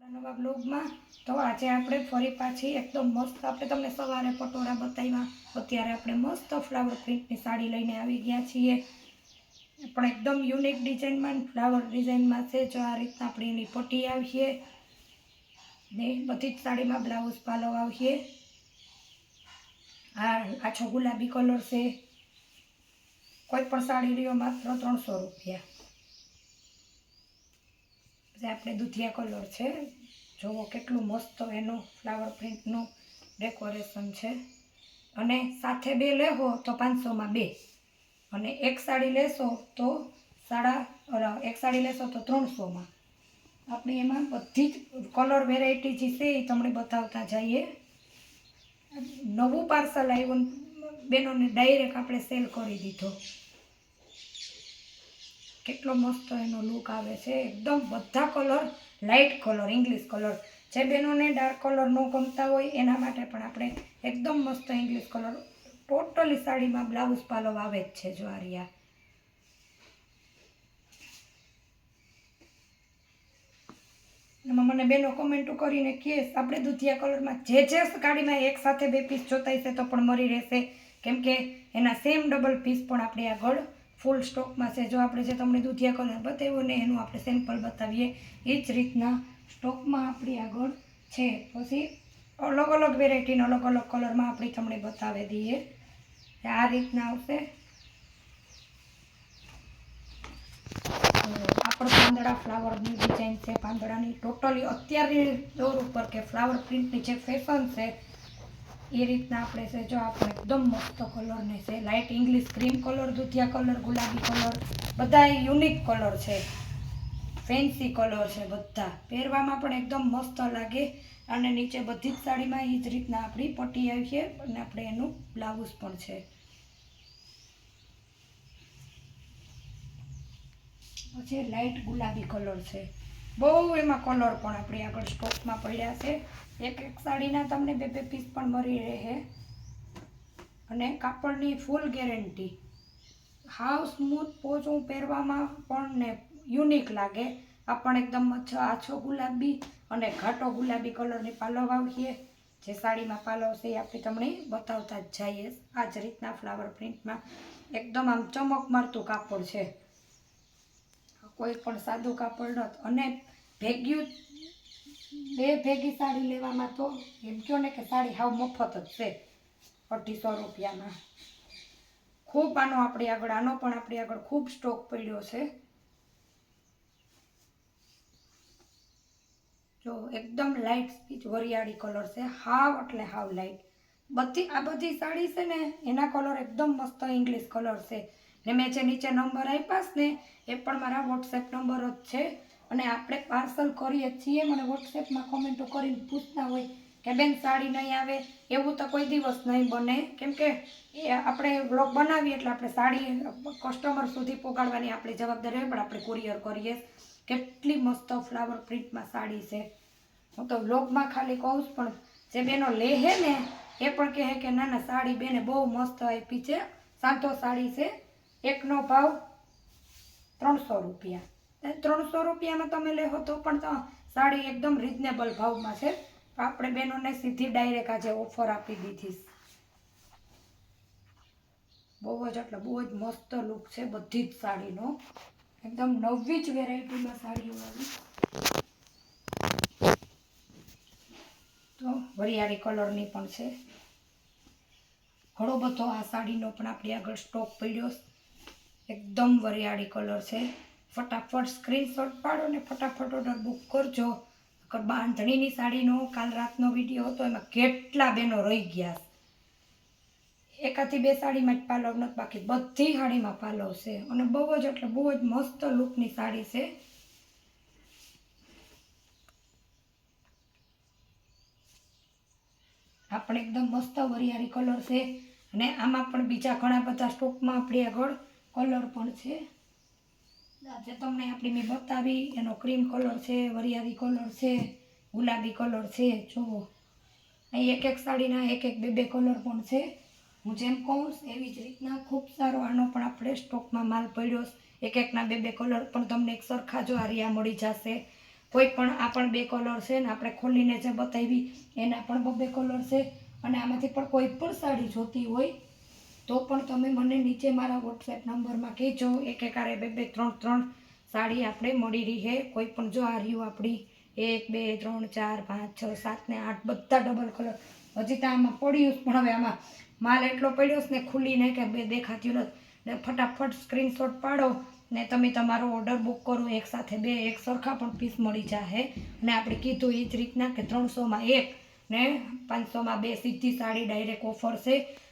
નવા બ્લોગમાં. તો આજે આપણે ફરી પાછી એકદમ મસ્ત, આપણે તમને સવારે પટોળા બતાવ્યા. અત્યારે આપણે મસ્ત ફ્લાવર પ્રિન્ટની સાડી લઈને આવી ગયા છીએ. પણ એકદમ યુનિક ડિઝાઇનમાં ફ્લાવર ડિઝાઇનમાં છે. જો આ રીતના આપણે એની પટ્ટી આવીએ ને બધી જ સાડીમાં બ્લાઉઝ પાલો આવીએ. આ આછો ગુલાબી કલર છે. કોઈ પણ સાડી લ્યો માત્ર ત્રણસો રૂપિયા. જે આપણે દૂધિયા કલર છે જુઓ કેટલું મસ્ત એનું ફ્લાવર પ્રિન્ટનું ડેકોરેશન છે. અને સાથે બે લેવો તો પાંચસોમાં બે. અને એક સાડી લેશો તો સાડા એક સાડી લેશો તો ત્રણસોમાં. આપણે એમાં બધી જ કલર વેરાયટી જે છે એ તમને બતાવતા જઈએ. નવું પાર્સલ આવ્યું, બેનોને ડાયરેક્ટ આપણે સેલ કરી દીધો. કેટલો મસ્ત એનો લુક આવે છે. એકદમ બધા colour light colour English colour જે બહેનોને ડાર્ક કલર ન ગમતા હોય એના માટે પણ આપણે એકદમ મસ્ત ઇંગ્લિશ કલર ટોટલી સાડીમાં બ્લાઉઝ પાલો આવે જ છે જ્વારિયા એમાં મને બેનો કોમેન્ટો કરીને કહે આપણે દૂધિયા કલરમાં જે જે ગાડીમાં એક સાથે બે પીસ જોતા હશે તો પણ મળી રહેશે. કેમ કે એના સેમ ડબલ પીસ પણ આપણે આગળ ફૂલ સ્ટોકમાં છે. જો આપણે જે તમને દૂધિયા કલર બતાવ્યો ને એનું આપણે સેમ્પલ બતાવીએ. એ જ રીતના સ્ટોકમાં આપણી આગળ છે. પછી અલગ અલગ વેરાયટીનો અલગ અલગ કલરમાં આપણે તમને બતાવી દઈએ. આ રીતના આવશે. આપણે પાંદડા ફ્લાવરની ડિઝાઇન છે. પાંદડાની ટોટલી અત્યારની દોર ઉપર કે ફ્લાવર પ્રિન્ટની જે ફેશન છે એ રીતના આપણે છે, જો આપણે એકદમ મસ્ત કલરની છે લાઇટ ઇંગ્લિશ ક્રીમ કલર દૂધિયા કલર ગુલાબી કલર બધા યુનિક કલર છે. ફેન્સી કલર છે બધા. પહેરવામાં પણ એકદમ મસ્ત લાગે અને નીચે બધી જ સાડીમાં એ જ રીતના આપણી પટ્ટી આવી છે અને આપણે એનું બ્લાઉઝ પણ છે. પછી લાઇટ ગુલાબી કલર છે. બહુ એમાં કલર પણ આપણી આગળ સ્ટોકમાં પડ્યા છે. એક એક સાડીના તમને બે બે પીસ પણ મળી રહે. અને કાપડની ફૂલ ગેરંટી હાવ સ્મૂથ પોચું પહેરવામાં પણ ને યુનિક લાગે. આ પણ એકદમ આછો આછો ગુલાબી અને ઘાટો ગુલાબી કલરની પાલવ આવીએ જે સાડીમાં પાલવ છે એ આપણે તમને બતાવતા જ જઈએ. આ જ રીતના ફ્લાવર પ્રિન્ટમાં એકદમ આમ ચમક મારતું કાપડ છે. કોઈ પણ સાદું કાપડ નથી અને ભેગ્યું, બે ભેગી સાડી લેવામાં તો એમ કહો ને કે સાડી હાવ મફત જ છે, અઢીસો રૂપિયામાં. ખૂબ આનો આપણી આગળ, આનો પણ આપણી આગળ ખૂબ સ્ટોક પડ્યો છે. જો એકદમ લાઇટ સ્પીચ વરિયાળી કલર છે, હાવ એટલે હાવ લાઇટ બધી, આ બધી સાડી છે ને, એના કલર એકદમ મસ્ત ઇંગ્લિશ કલર છે. ને મેં જે નીચે નંબર આપ્યા ને, એ પણ મારા વોટ્સએપ નંબર જ છે. અને આપણે પાર્સલ કરીએ છીએ, મને વોટ્સએપમાં કોમેન્ટો કરીને પૂછતા હોય કે બેન સાડી નહીં આવે, એવું તો કોઈ દિવસ નહીં બને. કેમ કે એ આપણે બ્લોગ બનાવીએ એટલે આપણે સાડી કસ્ટમર સુધી પહોંચાડવાની આપણી જવાબદારી હોય, પણ આપણે કુરિયર કરીએ. કેટલી મસ્ત ફ્લાવર પ્રિન્ટમાં સાડી છે. હું તો બ્લોગમાં ખાલી કહું છું, પણ જે બેનો લેહે ને, એ પણ કહે કે ના ના, સાડી બેને બહુ મસ્ત આપી છે. સાંતો સાડી છે. એકનો ભાવ ત્રણસો રૂપિયા. ત્રણસો રૂપિયામાં તમે લેહો તો પણ સાડી એકદમ રિઝનેબલ ભાવમાં છે. આપણે બહેનોને સીધી ડાયરેક્ટ આજે ઓફર આપી દીધી. બહુ જ એટલે બહુ જ મસ્ત લુક છે બધી જ સાડીનો. એકદમ નવી જ વેરાયટીમાં સાડીઓ આવી. તો વરિયાળી કલરની પણ છે. ઘણો બધો આ સાડીનો પણ આપણી આગળ સ્ટોક પડ્યો. એકદમ વરિયાળી કલર છે. ફટાફટ સ્ક્રીનશોટ પાડો ને ફટાફટ ઓર્ડર બુક કરજો. બાંધણીની સાડીનો કાલ રાતનો વીડિયો હતો, એમાં કેટલા બેનો રહી ગયા. એકાથી બે સાડીમાં જ પાલવ નથી બાકી બધી સાડીમાં પાલવ છે. અને બહુ જ એટલે બહુ જ મસ્ત લુકની સાડી છે. આપણે એકદમ મસ્ત વરિયાળી કલર છે. અને આમાં પણ બીજા ઘણા બધા સ્ટોકમાં આપણી આગળ કલર પણ છે. આજે તમને આપણી મેં બતાવી, એનો ક્રીમ કલર છે, વરિયાળી કલર છે, ગુલાબી કલર છે, જુઓ. અહીં એક એક સાડીના એક એક બે બે કલર પણ છે. હું જેમ કહું એવી જ રીતના ખૂબ સારો આનો પણ આપણે સ્ટોકમાં માલ પડ્યો એક એકના બે બે કલર પણ તમને એક સરખા જો આરિયા મળી જશે. કોઈ પણ આ પણ બે કલર છે ને આપણે ખોલીને જે બતાવી, એના પણ બબે કલર છે. અને આમાંથી પણ કોઈ પણ સાડી જોતી હોય તો પણ તમે મને નીચે મારા વોટ્સએપ નંબરમાં કહેજો. એક એકારે બે બે ત્રણ ત્રણ સાડી આપણે મળી રહી. કોઈ પણ જો આ રહ્યું આપણી, એક, બે, ત્રણ, ચાર, પાંચ, છ, સાત ને આઠ, બધા ડબલ કલર હજી તો આમાં પડ્યું પણ હવે આમાં માલ એટલો પડ્યો ને ખુલ્લીને કે બે દેખાતી નથી. ને ફટાફટ સ્ક્રીનશોટ પાડો ને તમે તમારો ઓર્ડર બુક કરો. એક સાથે બે, એક સરખા પણ પીસ મળી જાહે. ને આપણે કીધું એ જ રીતના કે ત્રણસોમાં એક ને પાંચસોમાં બે સીધી સાડી ડાયરેક્ટ ઓફર છે.